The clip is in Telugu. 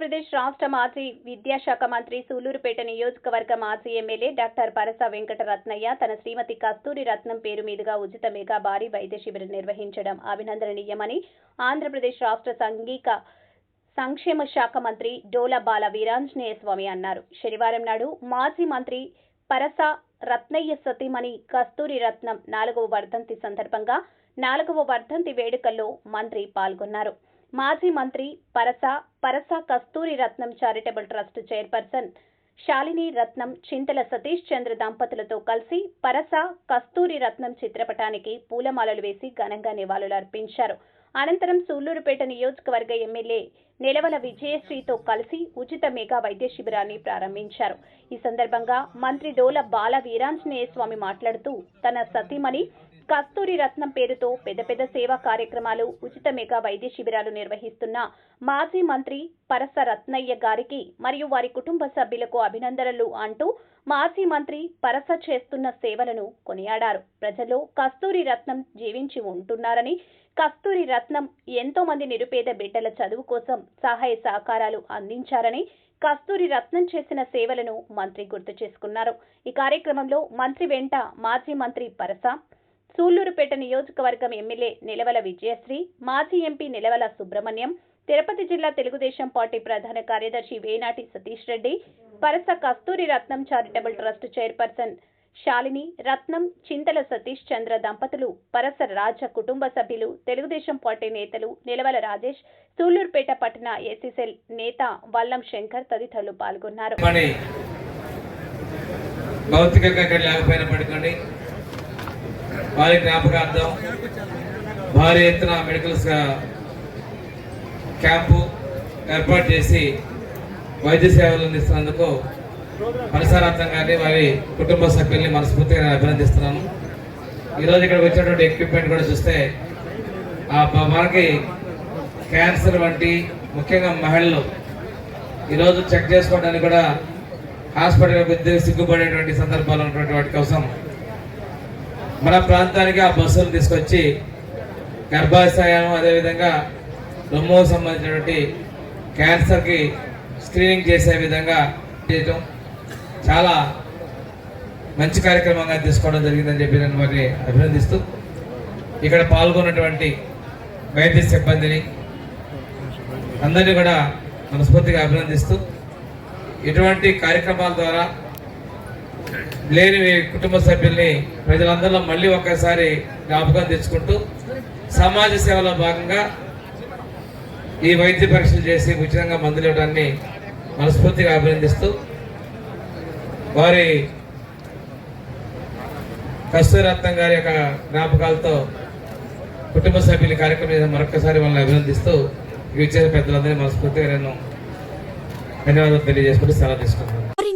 ఆంధ్రప్రదేశ్ రాష్ట్ర మాజీ విద్యాశాఖ మంత్రి సూలూరుపేట నియోజకవర్గ మాజీ ఎమ్మెల్యే డాక్టర్ పరస వెంకట రత్నయ్య తన శ్రీమతి కస్తూరి రత్నం పేరు మీదుగా ఉచిత మెగా భారీ వైద్య శిబిరం నిర్వహించడం అభినందనీయమని ఆంధ్రప్రదేశ్ రాష్ట్ర సంఘిక సంక్షేమ శాఖ మంత్రి డోలా బాల వీరాంజనేయ స్వామి అన్నారు. శనివారం నాడు మాజీ మంత్రి పరస రత్నయ్య సతీమణి కస్తూరి రత్నం నాలుగవ వర్ధంతి సందర్భంగా నాలుగవ వర్ధంతి వేడుకల్లో మంత్రి పాల్గొన్నారు. మాజీ మంత్రి Parasa Parasa Kasturi Ratnam charitable trust chairperson Shalini Ratnam Chintala Satish Chandra దంపతులతో కలిసి పరస కస్తూరి రత్నం చిత్రపటానికి పూలమాలలు వేసి ఘనంగా నివాళులు అర్పించారు అనంతరం సూళ్ళూరుపేట నియోజకవర్గ ఎమ్మెల్యే నిలవల విజయశ్రీతో కలిసి ఉచిత మెగా వైద్య శిబిరాన్ని ప్రారంభించారు. ఈ సందర్భంగా మంత్రి డోల బాల వీరాంజనేయ స్వామి మాట్లాడుతూ తన సతీమణి కస్తూరి రత్నం పేరుతో పెద్ద పెద్ద సేవా కార్యక్రమాలు ఉచిత మెగా వైద్య శిబిరాలు నిర్వహిస్తున్న మాజీ మంత్రి పరస రత్నయ్య గారికి మరియు వారి కుటుంబ సభ్యులకు అభినందనలు అంటూ మాజీ మంత్రి పరస చేస్తున్న సేవలను కొనియాడారు. ప్రజల్లో కస్తూరి రత్నం జీవించి ఉంటున్నారని కస్తూరి రత్నం ఎంతో మంది నిరుపేద బిడ్డల చదువు కోసం సహాయ సహకారాలు అందించారని కస్తూరి రత్నం చేసిన సేవలను మంత్రి గుర్తు చేసుకున్నారు. ఈ కార్యక్రమంలో మంత్రి వెంట మాజీ మంత్రి పరస సూళ్ళూరుపేట నియోజకవర్గం ఎమ్మెల్యే నిలవల విజయశ్రీ మాజీ ఎంపీ నిలవల సుబ్రహ్మణ్యం తిరుపతి జిల్లా తెలుగుదేశం పార్టీ ప్రధాన కార్యదర్శి Venati Satish Reddy Parasa Kasturi Ratnam charitable trust chairperson Shalini Ratnam Chintala Satish Chandra దంపతులు పరస రాజ కుటుంబ సభ్యులు తెలుగుదేశం పార్టీ నేతలు నిలవల రాజేష్ సూళ్ళూరుపేట పట్టణ ఏసీసెల్ నేత వల్లం శంకర్ తదితరులు పాల్గొన్నారు. భౌతికంగా లేకపోయినప్పటికీ వారి జ్ఞాపకార్థం భారీ ఎత్తున మెడికల్స్ క్యాంపు ఏర్పాటు చేసి వైద్య సేవలు అందిస్తున్నందుకు పరిసరార్థం వారి కుటుంబ సభ్యుల్ని మనస్ఫూర్తిగా నేను అభినందిస్తున్నాను. ఈరోజు ఇక్కడ వచ్చినటువంటి ఎక్విప్మెంట్ కూడా చూస్తే ఆ మనకి క్యాన్సర్ వంటి ముఖ్యంగా మహిళలు ఈరోజు చెక్ చేసుకోవడానికి కూడా హాస్పిటల్ పెద్ద సిగ్గుపడేటువంటి సందర్భాలు ఉన్నటువంటి వాటి కోసం మన ప్రాంతానికి ఆ బస్సులు తీసుకొచ్చి గర్భాశయం అదేవిధంగా రొమ్మకు సంబంధించినటువంటి క్యాన్సర్కి స్క్రీనింగ్ చేసే విధంగా చేయటం చాలా మంచి కార్యక్రమంగా తీసుకోవడం జరిగిందని చెప్పి నేను మరి అభినందిస్తూ ఇక్కడ పాల్గొన్నటువంటి వైద్య సిబ్బందిని అందరినీ కూడా మనస్ఫూర్తిగా అభినందిస్తూ ఇటువంటి కార్యక్రమాల ద్వారా లేని కుటుంబ సభ్యుల్ని ప్రజలందరిలో మళ్ళీ ఒక్కసారి జ్ఞాపకం తెచ్చుకుంటూ సమాజ సేవలో భాగంగా ఈ వైద్య పరీక్షలు చేసి ఉచితంగా మందులు ఇవ్వడాన్ని మనస్ఫూర్తిగా అభినందిస్తూ వారి కస్తూరత్నం గారి యొక్క జ్ఞాపకాలతో కుటుంబ సభ్యుల కార్యక్రమం మీద మరొకసారి వాళ్ళని అభినందిస్తూ ఇవి ఇచ్చిన పెద్దలందరినీ మనస్ఫూర్తిగా నేను ధన్యవాదాలు తెలియజేసుకుంటూ సెలవు తీసుకుంటున్నాను.